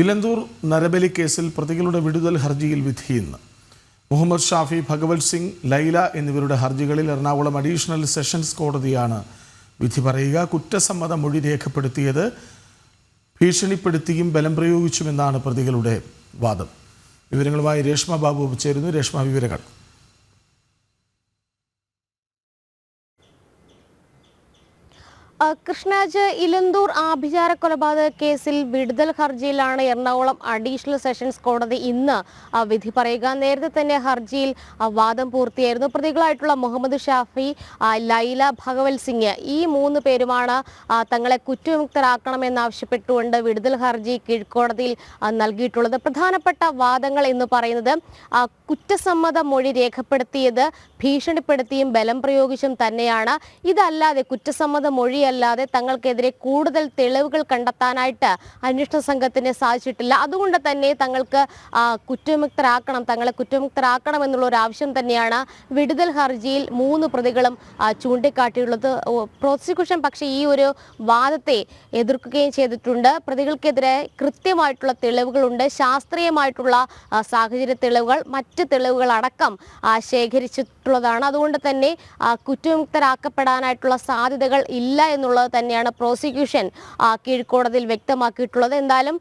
ഇലന്തൂർ നരബലി കേസിൽ പ്രതികളുടെ വിടുതൽ ഹർജിയിൽ വിധി ഇന്ന്. മുഹമ്മദ് ഷാഫി ഭഗവത് സിംഗ് ലൈല എന്നിവരുടെ ഹർജികളിൽ എറണാകുളം അഡീഷണൽ സെഷൻസ് കോടതിയാണ് വിധി പറയുക. കുറ്റസമ്മത മൊഴി രേഖപ്പെടുത്തിയത് ഭീഷണിപ്പെടുത്തിയും ബലം പ്രയോഗിച്ചുമെന്നാണ് പ്രതികളുടെ വാദം. വിവരങ്ങളുമായി രേഷ്മ ബാബു ചേരുന്നു. രേഷ്മ വിവരങ്ങൾ. ആ, കൃഷ്ണരാജ് ഇലന്തൂർ ആഭിചാര കൊലപാതക കേസിൽ വിടുതൽ ഹർജിയിലാണ് എറണാകുളം അഡീഷണൽ സെഷൻസ് കോടതി ഇന്ന് വിധി പറയുക. നേരത്തെ തന്നെ ഹർജിയിൽ വാദം പൂർത്തിയായിരുന്നു. പ്രതികളായിട്ടുള്ള മുഹമ്മദ് ഷാഫി ലൈല ഭഗവത് സിംഗ് ഈ മൂന്ന് പേരുമാണ് തങ്ങളെ കുറ്റവിമുക്തരാക്കണമെന്നാവശ്യപ്പെട്ടുകൊണ്ട് വിടുതൽ ഹർജി കീഴ്ക്കോടതിയിൽ നൽകിയിട്ടുള്ളത്. പ്രധാനപ്പെട്ട വാദങ്ങൾ എന്ന് പറയുന്നത് കുറ്റസമ്മത മൊഴി രേഖപ്പെടുത്തിയത് ഭീഷണിപ്പെടുത്തിയും ബലം പ്രയോഗിച്ചും തന്നെയാണ്. ഇതല്ലാതെ കുറ്റസമ്മത മൊഴിയല്ലാതെ തങ്ങൾക്കെതിരെ കൂടുതൽ തെളിവുകൾ കണ്ടെത്താനായിട്ട് അന്വേഷണ സംഘത്തിന് സാധിച്ചിട്ടില്ല. അതുകൊണ്ട് തന്നെ തങ്ങൾക്ക് കുറ്റവിമുക്തരാക്കണം തങ്ങളെ കുറ്റവിമുക്തരാക്കണം എന്നുള്ള ഒരു ആവശ്യം തന്നെയാണ് വിടുതൽ ഹർജിയിൽ മൂന്ന് പ്രതികളും ചൂണ്ടിക്കാട്ടിയുള്ളത് പ്രോസിക്യൂഷൻ പക്ഷേ ഈ ഒരു വാദത്തെ എതിർക്കുകയും ചെയ്തിട്ടുണ്ട്. പ്രതികൾക്കെതിരെ കൃത്യമായിട്ടുള്ള തെളിവുകളുണ്ട്. ശാസ്ത്രീയമായിട്ടുള്ള സാഹചര്യ തെളിവുകൾ മറ്റ് തെളിവുകൾ അടക്കം ശേഖരിച്ചിട്ടുള്ളതാണ്. അതുകൊണ്ട് തന്നെ കുറ്റമുക്തരാക്കപ്പെടാനായിട്ടുള്ള സാധ്യതകൾ ഇല്ല എന്നുള്ളത് തന്നെയാണ് പ്രോസിക്യൂഷൻ കീഴ്ക്കോടതിയിൽ വ്യക്തമാക്കിയിട്ടുള്ളത്. എന്തായാലും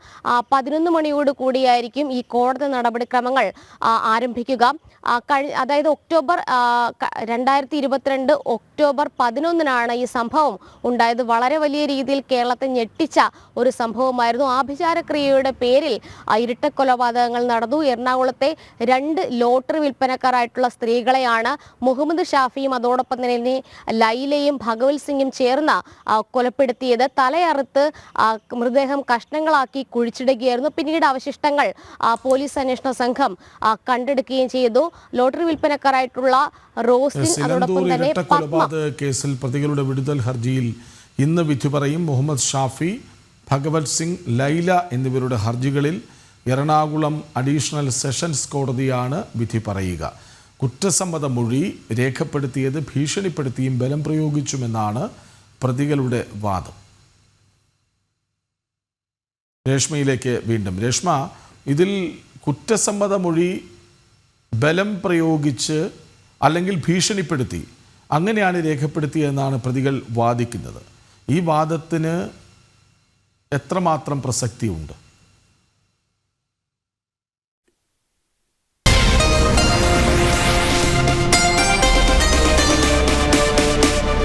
പതിനൊന്ന് മണിയോട് കൂടിയായിരിക്കും ഈ കോടതി നടപടിക്രമങ്ങൾ ആരംഭിക്കുക. അതായത് ഒക്ടോബർ രണ്ടായിരത്തി ഇരുപത്തിരണ്ട് ഒക്ടോബർ പതിനൊന്നിനാണ് ഈ സംഭവം ഉണ്ടായത്. വളരെ വലിയ രീതിയിൽ കേരളത്തെ ഞെട്ടിച്ച ഒരു സംഭവമായിരുന്നു. ആഭിചാരക്രിയയുടെ പേരിൽ ഇരട്ട കൊലപാതകങ്ങൾ നടന്നു. എറണാകുളത്തെ രണ്ട് ലോട്ടറി വിൽപ്പനക്കാരായിട്ടുള്ള സ്ത്രീകളെയാണ് മുഹമ്മദ് ഷാഫിയും അതോടൊപ്പം തന്നെ ലൈലയും ഭഗവത് സിംഗും ചേർന്ന് കൊലപ്പെടുത്തിയത്. തലയറുത്ത് മൃതദേഹം കഷ്ണങ്ങളാക്കി കുഴിച്ചിടുകയായിരുന്നു. പിന്നീട് അവശിഷ്ടങ്ങൾ പോലീസ് അന്വേഷണ സംഘം കണ്ടെടുക്കുകയും ചെയ്തു. ലോട്ടറി വിൽപ്പനക്കാരായിട്ടുള്ള റോസിൻ അതോടൊപ്പം തന്നെ കേസിൽ പ്രതികളുടെ വിടുതൽ ഹർജിയിൽ ഇന്ന് വിധി പറയും. മുഹമ്മദ് ഷാഫി ഭഗവത് സിംഗ് ലൈല എന്നിവരുടെ ഹർജികളിൽ എറണാകുളം അഡീഷണൽ സെഷൻസ് കോടതിയാണ് വിധി പറയുക. കുറ്റസമ്മത മൊഴി രേഖപ്പെടുത്തിയത് ഭീഷണിപ്പെടുത്തിയും ബലം പ്രയോഗിച്ചുമെന്നാണ് പ്രതികളുടെ വാദം. രേഷ്മയിലേക്ക് വീണ്ടും. രേഷ്മ ഇതിൽ കുറ്റസമ്മത മൊഴി ബലം പ്രയോഗിച്ച് അല്ലെങ്കിൽ ഭീഷണിപ്പെടുത്തി അങ്ങനെയാണ് രേഖപ്പെടുത്തിയതെന്നാണ് പ്രതികൾ വാദിക്കുന്നത്. ഈ വാദത്തിന് എത്രമാത്രം പ്രസക്തിയുണ്ട്?